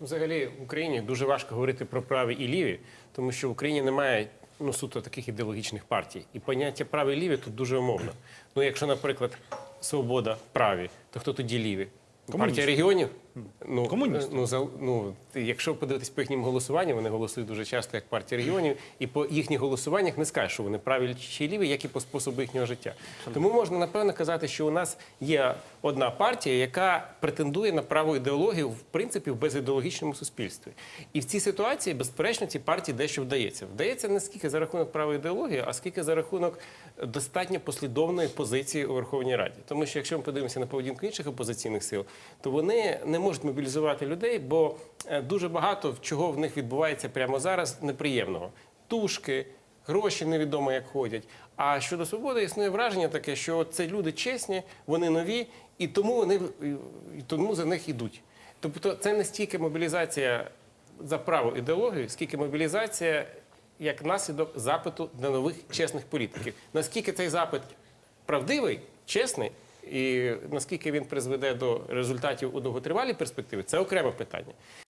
Взагалі в Україні дуже важко говорити про праві і ліві, тому що в Україні немає ну, суто таких ідеологічних партій. І поняття праві і ліві тут дуже умовно. Ну, якщо, наприклад, свобода праві, то хто тоді ліві? Комуністи. Партія регіонів? Ну, Комуністи. Ну, за, ну, якщо подивитись по їхнім голосуванням, вони голосують дуже часто як партія регіонів, і по їхніх голосуваннях не скажеш, що вони праві чи ліві, як і по способу їхнього життя. Тому можна напевно казати, що у нас є одна партія, яка претендує на праву ідеологію в принципі в безідеологічному суспільстві. І в цій ситуації, безперечно, цій партії дещо вдається. Вдається не скільки за рахунок правої ідеології, а скільки за рахунок достатньо послідовної позиції у Верховній Раді. Тому що якщо ми подивимося на поведінку інших опозиційних сил, то вони не можуть мобілізувати людей, бо е, дуже багато чого в них відбувається прямо зараз неприємного. Тушки, гроші невідомо як ходять. А щодо свободи існує враження таке, що це люди чесні, вони нові, і тому вони і тому за них ідуть. Тобто, це не стільки мобілізація за праву ідеологію, скільки мобілізація як наслідок запиту на нових чесних політиків. Наскільки цей запит правдивий, чесний, і наскільки він призведе до результатів у довготривалій перспективі, це окреме питання.